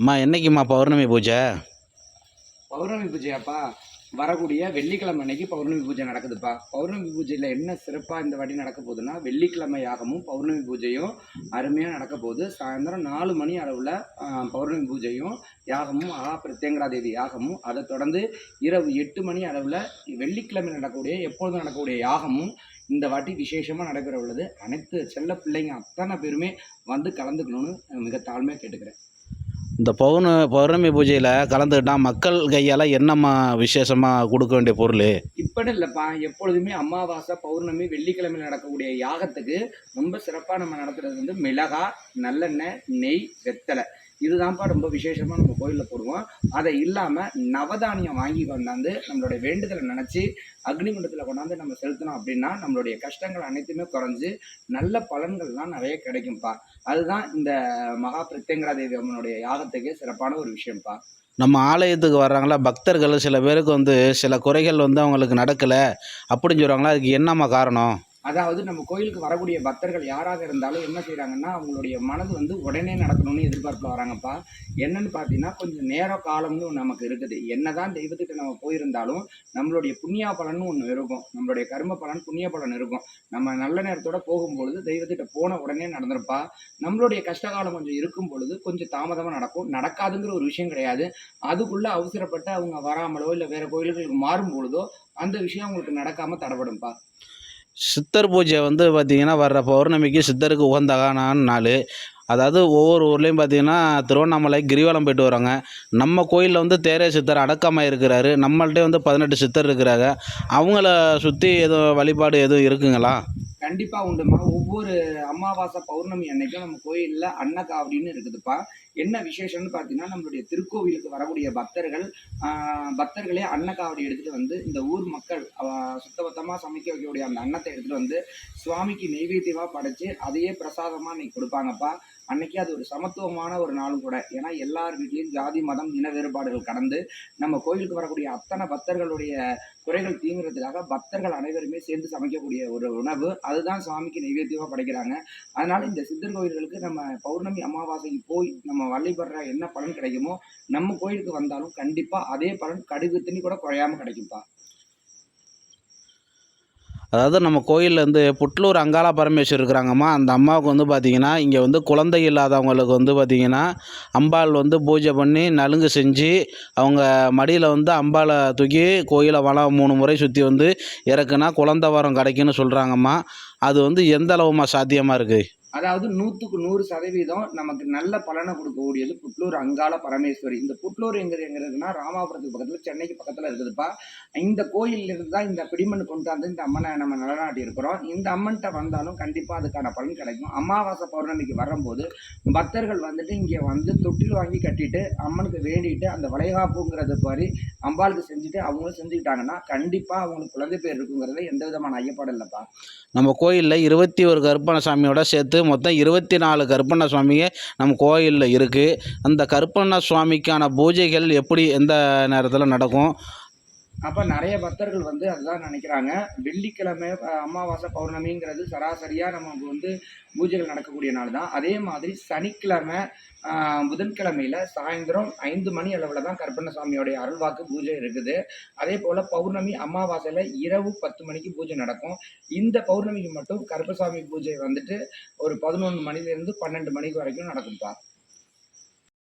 அம்மா என்றைக்கும்மா பௌர்ணமி பூஜை? பௌர்ணமி பூஜையாப்பா. வரக்கூடிய வெள்ளிக்கிழமை அன்னைக்கு பௌர்ணமி பூஜை நடக்குதுப்பா. பௌர்ணமி பூஜையில் என்ன சிறப்பாக இந்த வாட்டி நடக்க போகுதுன்னா வெள்ளிக்கிழமை யாகமும் பௌர்ணமி பூஜையும் அருமையாக நடக்க போகுது. சாயந்தரம் நாலு மணி அளவில் பௌர்ணமி பூஜையும் யாகமும் ஆஹா பிரத்யங்கரா தேவி யாகமும் அதை தொடர்ந்து இரவு எட்டு மணி அளவில் வெள்ளிக்கிழமை நடக்கக்கூடிய எப்பொழுதும் நடக்கக்கூடிய யாகமும் இந்த வாட்டி விசேஷமாக நடைபெற உள்ளது. அனைத்து செல்ல பிள்ளைங்க அத்தனை பேருமே வந்து கலந்துக்கணும்னு மிக தாழ்மையாக கேட்டுக்கிறேன். இந்த பௌர்ண பௌர்ணமி பூஜையில் கலந்துக்கிட்டா மக்கள் கையால் என்னம்மா விசேஷமாக கொடுக்க வேண்டிய பொருள்? இப்படி இல்லைப்பா. எப்பொழுதுமே அமாவாசை பௌர்ணமி வெள்ளிக்கிழமையில் நடக்கக்கூடிய யாகத்துக்கு ரொம்ப சிறப்பாக நம்ம நடத்துறது வந்து மிளகா நல்லெண்ணெய் நெய் வெத்தலை. இதுதான்ப்பா ரொம்ப விசேஷமாக நம்ம கோயிலில் போடுவோம். அதை இல்லாமல் நவதானியம் வாங்கி கொண்டாந்து நம்மளுடைய வேண்டுதலை நினச்சி அக்னிகுண்டத்தில் கொண்டாந்து நம்ம செலுத்தினோம் அப்படின்னா நம்மளுடைய கஷ்டங்கள் அனைத்துமே குறைஞ்சு நல்ல பலன்கள்லாம் நிறைய கிடைக்கும்ப்பா. அதுதான் இந்த மகா பிரத்யங்கரா தேவி அம்மனுடைய யாகத்துக்கு சிறப்பான ஒரு விஷயம்ப்பா. நம்ம ஆலயத்துக்கு வர்றாங்களா? பக்தர்கள் சில பேருக்கு வந்து சில குறைகள் வந்து அவங்களுக்கு நடக்கலை அப்படின்னு சொல்கிறாங்களா அதுக்கு என்னம்மா காரணம்? அதாவது நம்ம கோயிலுக்கு வரக்கூடிய பக்தர்கள் யாராக இருந்தாலும் என்ன செய்கிறாங்கன்னா அவங்களுடைய மனது வந்து உடனே நடக்கணும்னு எதிர்பார்ப்பில் வராங்கப்பா. என்னன்னு பார்த்தீங்கன்னா கொஞ்சம் நேர காலம்னு நமக்கு இருக்குது. என்னதான் தெய்வத்துக்கு நம்ம போயிருந்தாலும் நம்மளுடைய புண்ணிய பலன் ஒன்று இருக்கும். நம்மளுடைய கர்ம பலன் புண்ணிய பலன் இருக்கும். நம்ம நல்ல நேரத்தோட போகும்பொழுது தெய்வத்திட்ட போன உடனே நடந்திருப்பா. நம்மளுடைய கஷ்டகாலம் கொஞ்சம் இருக்கும் பொழுது கொஞ்சம் தாமதமாக நடக்கும். நடக்காதுங்கிற ஒரு விஷயம் கிடையாது. அதுக்குள்ள அவசரப்பட்டு அவங்க வராமலோ இல்லை வேற கோயில்களுக்கு மாறும் பொழுதோ அந்த விஷயம் அவங்களுக்கு நடக்காம தடப்படும்பா. சித்தர் பூஜை வந்து பார்த்திங்கன்னா வர்ற பௌர்ணமிக்கு சித்தருக்கு உகந்தகான நாள் அதாவது ஒவ்வொரு ஊர்லேயும் பார்த்தீங்கன்னா திருவண்ணாமலை கிரிவலம் போயிட்டு வராங்க. நம்ம கோயிலில் வந்து தேரே சித்தர் அடக்கமாக இருக்கிறாரு. நம்மள்கிட்ட வந்து பதினெட்டு சித்தர் இருக்கிறாங்க. அவங்கள சுற்றி எதுவும் வழிபாடு எதுவும் இருக்குங்களா? கண்டிப்பாக உண்டுமா. ஒவ்வொரு அமாவாசை பௌர்ணமி அன்னைக்கும் நம்ம கோயிலில் அன்னக்கா அப்படின்னு இருக்குதுப்பா. என்ன விசேஷம்னு பார்த்தீங்கன்னா நம்மளுடைய திருக்கோவிலுக்கு வரக்கூடிய பக்தர்கள் பக்தர்களே அன்னக்காவடி எடுத்துகிட்டு வந்து இந்த ஊர் மக்கள் சுத்தபத்தமாக சமைக்க வைக்கக்கூடிய அந்த அன்னத்தை எடுத்துகிட்டு வந்து சுவாமிக்கு நெய்வேத்தியமாக படைச்சு அதையே பிரசாதமாக இன்னைக்கு கொடுப்பாங்கப்பா. அன்னைக்கு அது ஒரு சமத்துவமான ஒரு நாளும் கூட. ஏன்னா எல்லார் வீட்லேயும் ஜாதி மதம் இன வேறுபாடுகள் கடந்து நம்ம கோயிலுக்கு வரக்கூடிய அத்தனை பக்தர்களுடைய குறைகள் தீங்குறதுக்காக பக்தர்கள் அனைவருமே சேர்ந்து சமைக்கக்கூடிய ஒரு உணவு. அதுதான் சுவாமிக்கு நைவேத்தியமாக படைக்கிறாங்க. அதனால இந்த சித்தர் கோயில்களுக்கு நம்ம பௌர்ணமி அமாவாசைக்கு போய் நம்ம நம்ம வழிபடுற என்ன பலன் கிடைக்குமோ நம்ம கோயிலுக்கு வந்தாலும் கண்டிப்பா அதே பலன் கடுகு தண்ணி கூட குறையாம கிடைக்கும்ப்பா அதாவது நம்ம கோயிலில் வந்து புட்லூர் அங்காள பரமேஸ்வர் இருக்கிறாங்கம்மா. அந்த அம்மாவுக்கு வந்து பார்த்திங்கன்னா இங்கே வந்து குழந்தை இல்லாதவங்களுக்கு வந்து பார்த்திங்கன்னா அம்பாள் வந்து பூஜை பண்ணி நலுங்கு செஞ்சு அவங்க மடியில் வந்து அம்பாளை தூக்கி கோயிலை வளம் மூணு முறை சுற்றி வந்து இறக்குனா குழந்தை வரம் கிடைக்குன்னு சொல்கிறாங்கம்மா அது வந்து எந்த அளவுமா சாத்தியமாக இருக்குது அதாவது நூற்றுக்கு நூறு சதவீதம் நமக்கு நல்ல பலனை கொடுக்கக்கூடியது புட்லூர் அங்காள பரமேஸ்வரி. இந்த புட்லூர் எங்க எங்க ராமாபுரத்துக்கு பக்கத்தில் சென்னைக்கு பக்கத்தில் இருக்குதுப்பா. இந்த கோயில்ல இருந்து தான் இந்த பிடிமண் கொண்டாந்து இந்த அம்மனை நம்ம நிலநாட்டி இருக்கிறோம். இந்த அம்மன்கிட்ட வந்தாலும் கண்டிப்பாக அதுக்கான பலன் கிடைக்கும். அமாவாசை பௌர்ணமிக்கு வரும்போது பக்தர்கள் வந்துட்டு இங்கே வந்து தொட்டில் வாங்கி கட்டிட்டு அம்மனுக்கு வேண்டிட்டு அந்த வளைகாப்புங்கிறது மாதிரி அம்பாளுக்கு செஞ்சுட்டு அவங்களும் செஞ்சுக்கிட்டாங்கன்னா கண்டிப்பாக அவங்களுக்கு குழந்தை பேர் இருக்குங்கிறதுல எந்த விதமான ஐயப்பாடு இல்லைப்பா. நம்ம கோயிலில் இருபத்தி ஒரு கருப்பண சாமியோட சேர்த்து மொத்தம் இருபத்தி நாலு கருப்பண்ண சுவாமிங்க நம்ம கோயிலில் இருக்குது அந்த கருப்பண்ண சுவாமிக்கான பூஜைகள் எப்படி எந்த நேரத்தில் நடக்கும்? அப்போ நிறைய பக்தர்கள் வந்து அதுதான் நினைக்கிறாங்க. வெள்ளிக்கிழமை அமாவாசை பௌர்ணமிங்கிறது சராசரியாக நமக்கு வந்து பூஜைகள் நடக்கக்கூடிய நாள் தான். அதே மாதிரி சனிக்கிழமை புதன்கிழமையில் புதன்கிழமையில சாயந்தரம் ஐந்து மணி அளவில் தான் கருப்பண்ணசாமியோடைய அருள்வாக்கு பூஜை இருக்குது. அதே போல் பௌர்ணமி அமாவாசையில் இரவு பத்து மணிக்கு பூஜை நடக்கும். இந்த பௌர்ணமிக்கு மட்டும் கருப்பசாமி பூஜை வந்துட்டு ஒரு பதினொன்று மணிலேருந்து பன்னெண்டு மணிக்கு வரைக்கும் நடக்கும்ப்பா